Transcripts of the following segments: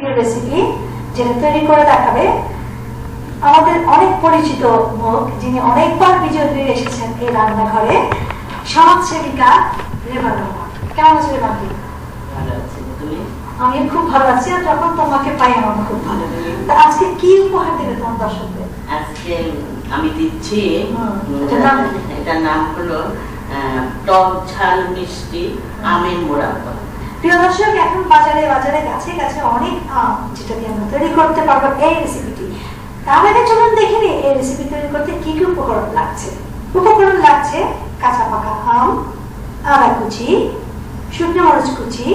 প্রিয় রেসিপি যেটা তৈরি করে দেখাবে। আমাদের অনেক পরিচিত মুখ যিনি অনেকবার বিজয় হয়ে এসেছেন এই রান্নাঘরে সমাজসেবিকা রেবা রহমান। কেমন আছে তুমি? আমি খুব ভালো আছি আর যখন তোমাকে পাই আমার খুব ভালো লাগে। তা আজকে কি উপহার দেবে তোমার দর্শকদের? আজকে আমি দিচ্ছি এটার নাম হলো টক ঝাল মিষ্টি আমের মোরাব্বা প্রিয় দর্শক এখন বাজারে বাজারে গাছে গাছে অনেক আম যেটা দিয়ে আমরা তৈরি করতে পারব এই রেসিপিটি তার আগে চলুন দেখে নিই এই রেসিপি তৈরি করতে কি কি উপকরণ লাগছে। উপকরণ লাগছে কাঁচা পাকা আম আদা কুচি শুকনো মরিচ কুচি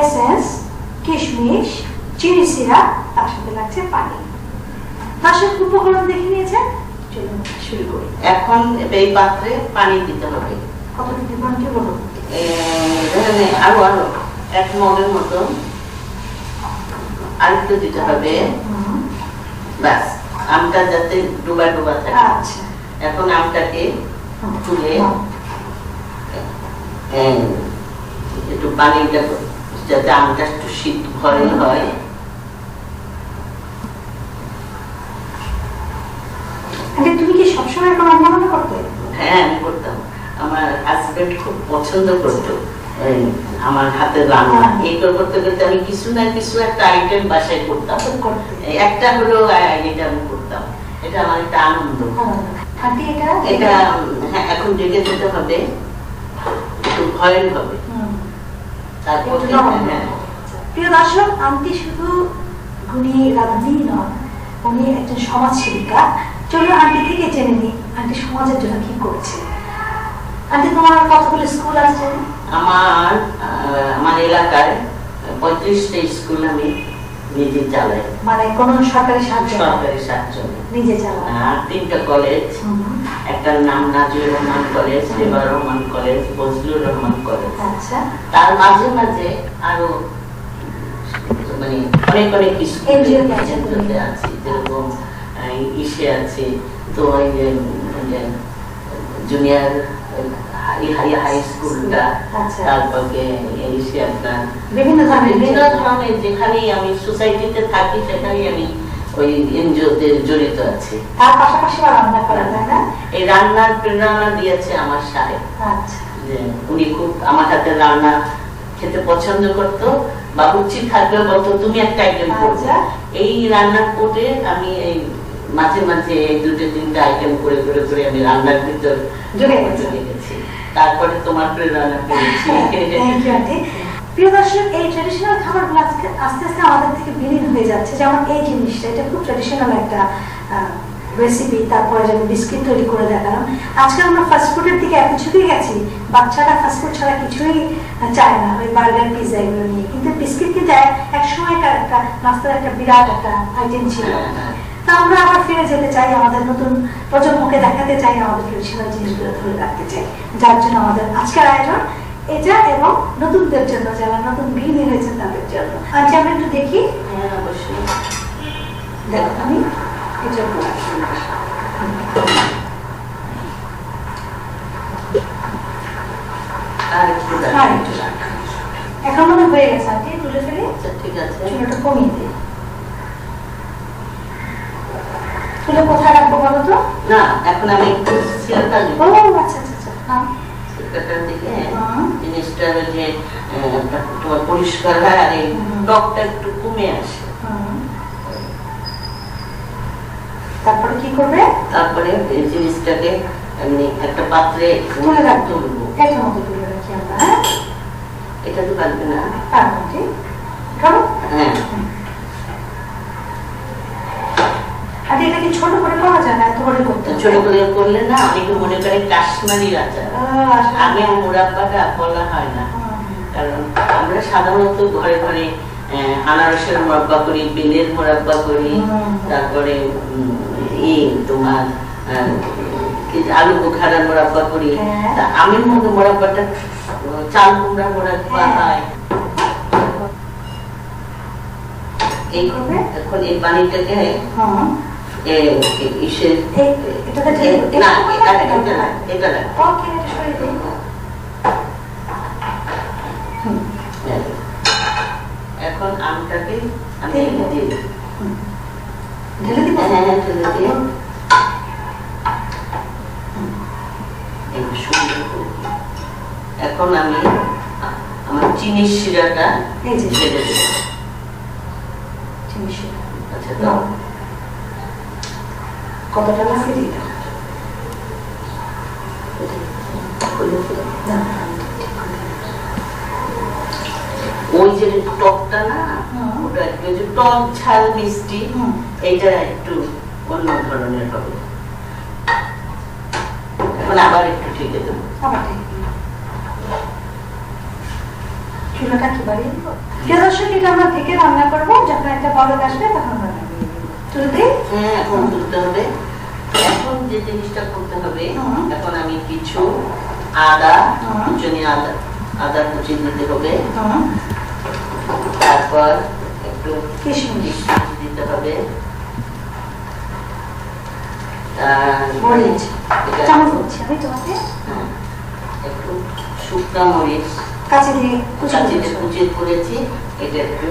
এসেন্স কিশমিশ চিনি সিরাপ তার সাথে লাগছে পানি। দর্শক উপকরণ দেখে নিয়েছেন? চলুন শুরু করি। এখন এই পাত্রে পানি দিতে হবে। কত দিতে পারেন বলুন? আরও আরও এক মগের মতো আরেকটু দিতে হবে। ব্যাস আমটা যাতে ডুবা ডুবা থাকে। আচ্ছা। এখন আমটাকে তুলে একটু পানিটা যাতে আমটা একটু শীত ঘরে হয়। তুমি কি সবসময় এরকম রান্না করতে? হ্যাঁ আমি করতাম। আমার হাজবেন্ড খুব পছন্দ করতো। আমার হাতের রান্না। এই করতে করতে আমি কিছু না কিছু একটা আইটেম বাসায় করতাম। একটা হলো এটা আমি করতাম। এটা আমার একটা আনন্দ। এটা? হ্যাঁ এখন জেগে যেতে হবে। একটু ভয়ের হবে। তারপর একটু নরম। হ্যাঁ। প্রিয় দর্শক আন্টি শুধু গুণী রাঁধুনি নন উনি একজন সমাজসেবিকা। চলো আন্টি থেকে জেনে নিই আন্টি সমাজের জন্য কি করছে। আন্টি তোমার কতগুলো স্কুল আছে? আমার আমার এলাকায় পঁয়ত্রিশটা স্কুল আমি নিজে চালাই। মানে কোন সরকারি সাহায্য সরকারি সাতজনে নিজে চালানো আর তিনটা কলেজ একটার নাম Nazir Rahman college Reba Rahman college Fazlur Rahman college আচ্ছা। তার মাঝে মাঝে আরও মানে অনেক অনেক স্কুল? আছি যেরকম ইসে আছে তো ওই যে জুনিয়র হাই স্কুলটা। তারপরে ইসে আপনার বিভিন্ন ধরনের বিভিন্ন ধরনের যেখানেই আমি সোসাইটিতে থাকি সেখানেই আমি ওই এনজিওতে জড়িত আছি। তার পাশাপাশি রান্না করা না? এই রান্নার প্রেরণা দিয়েছে আমার সাহেব। আচ্ছা। উনি খুব আমার হাতে রান্না খেতে পছন্দ করতো। বাবুর্চি থাকলে বলতো তুমি একটা আইটেম করবে আচ্ছা। এই রান্নার করে আমি এই মাঝে মাঝে দুটো তিনটা আইটেম করে করে করে আমি রান্নার ভিতর তারপরে তোমার প্রেরণা পেয়েছি। প্রিয় দর্শক এই ট্রেডিশনাল খাবারগুলো আজকে আস্তে আস্তে আমাদের থেকে বিলীন হয়ে যাচ্ছে। যেমন এই জিনিসটা এটা খুব ট্রেডিশনাল একটা রেসিপি তারপরে যেমন বিস্কিট তৈরি করে দেখালাম। আজকে আমরা ফাস্টফুডের দিকে এত ঝুঁকে গেছি বাচ্চারা ফাস্টফুড ছাড়া কিছুই চায় না। ওই বার্গার পিজা এগুলো নিয়ে। কিন্তু বিস্কিট কিন্তু এক- সময়কার একটা নাস্তার একটা বিরাট একটা আইটেম ছিল। হ্যাঁ, হ্যাঁ। আমরা আবার ফিরে যেতে চাই আমাদের নতুন প্রজন্মকে দেখাতে চাই আমাদের ট্রেডিশনাল জিনিসগুলো ধরে রাখতে চাই। যার জন্য আমাদের আজকের আয়োজন এটা এবং নতুনদের জন্য যারা নতুন গৃহিণী হয়েছেন তাদের জন্য। আজকে আমরা একটু দেখি। হ্যাঁ অবশ্যই। দেখো আমি এটা। এখন মনে হয়ে গেছে আন্টি তুলে ফেলে? আচ্ছা, ঠিক আছে। কমিয়ে দিই। তুলে কোথায় রাখব বলো তো? না এখন আমি একটু সিলটা দিব ও আচ্ছা আচ্ছা আচ্ছা হ্যাঁ। সিলটার দিকে জিনিসটা যে তোমার পরিষ্কার হয় আর এই। টকটা একটু কমে আসে। তারপরে কি করবে? তারপরে এই জিনিসটাকে এমনি একটা পাত্রে তুলে এটার মধ্যে তুলে রাখি আমরা হ্যাঁ? এটা তো পারবে না। তার মধ্যে খাব হ্যাঁ আর এটা কি ছোট করে করা যায় না এত করে করতে তো হবে? ছোট করে করলে না অনেকে মনে করে কাশ্মীরি আচার আহ, মুরাব্বাটা বলা হয় না কারণ আমরা সাধারণত ঘরে ঘরে আনারসের মোরাব্বা করি বেলের মোরাব্বা করি তারপরে তোমার আলু বোখারার মোরাব্বা করি হ্যাঁ। আমের মধ্যে মোরাব্বাটা চাল কুমড়া মোরাব্বা হ্যাঁ। হয় এই এখন এই পানিটাকে হুম। ইসের না এটা না। এটা না। এখন আমটাকে আমি দিয়ে ঢেলে দিব? হ্যাঁ হ্যাঁ ঢেলে দিয়ে এই সুন্দর করে। এখন আমি আমার চিনির শিরাটা। ঢেলে দেব জিনিস আচ্ছা দাও। কতটা লাগবে দিতে ওই যে টকটা না ওটা একটু টক ঝাল মিষ্টি এইটা একটু অন্য ধরনের হবে। এখন আবার একটু ঠেকে দেবো। আবার ঠিক চুলাটা কি বাড়িয়ে দিব? আমরা থেকে রান্না করব। যখন একটা বলক আসবে তখন আমরা নামিয়ে তুলে দিই হ্যাঁ এখন তুলতে হবে। এখন যে জিনিসটা করতে হবে এখন আমি কিছু আদা কুচনি আদা আদা কুচি দিতে হবে। তারপর একটু কিশমিশ দিতে হবে। মরিচ। হ্যাঁ, একটু শুকনা মরিচ। কাছে করেছি। এটা একটু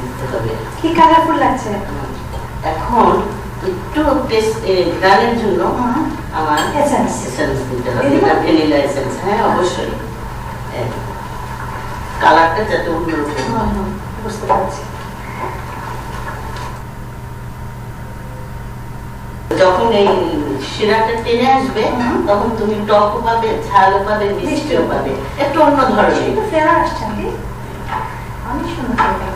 দিতে হবে। কি কালারফুল লাগছে? এখন একটু টেস্ট গানের জন্য আমার Essence। এসেন্স দিতে হবে এটা ভ্যানিলা এসেন্স হ্যাঁ অবশ্যই। কালারটা যাতে অন্যরকম হুম, বুঝতে পারছি। যখন এই শিরাটা টেনে আসবে তখন তুমি টকও পাবে ঝালও পাবে মিষ্টিও পাবে। একটু অন্য ধরনের। ফ্লেভার আসছে। আমি তো ডেকোরেশন এটা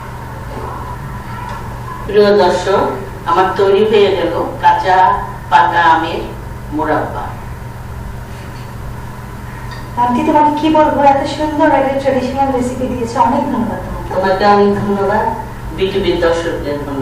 প্রিয় দর্শক আমার তৈরি হয়ে গেল কাঁচা পাকা আমের মোরাব্বা আন্টি তোমাকে কি বলব? এত সুন্দর একটা ট্রেডিশনাল রেসিপি দিয়েছে। অনেক ধন্যবাদ তোমাকে। তোমাকে অনেক ধন্যবাদ। বিটিভির দর্শকদের ধন্যবাদ।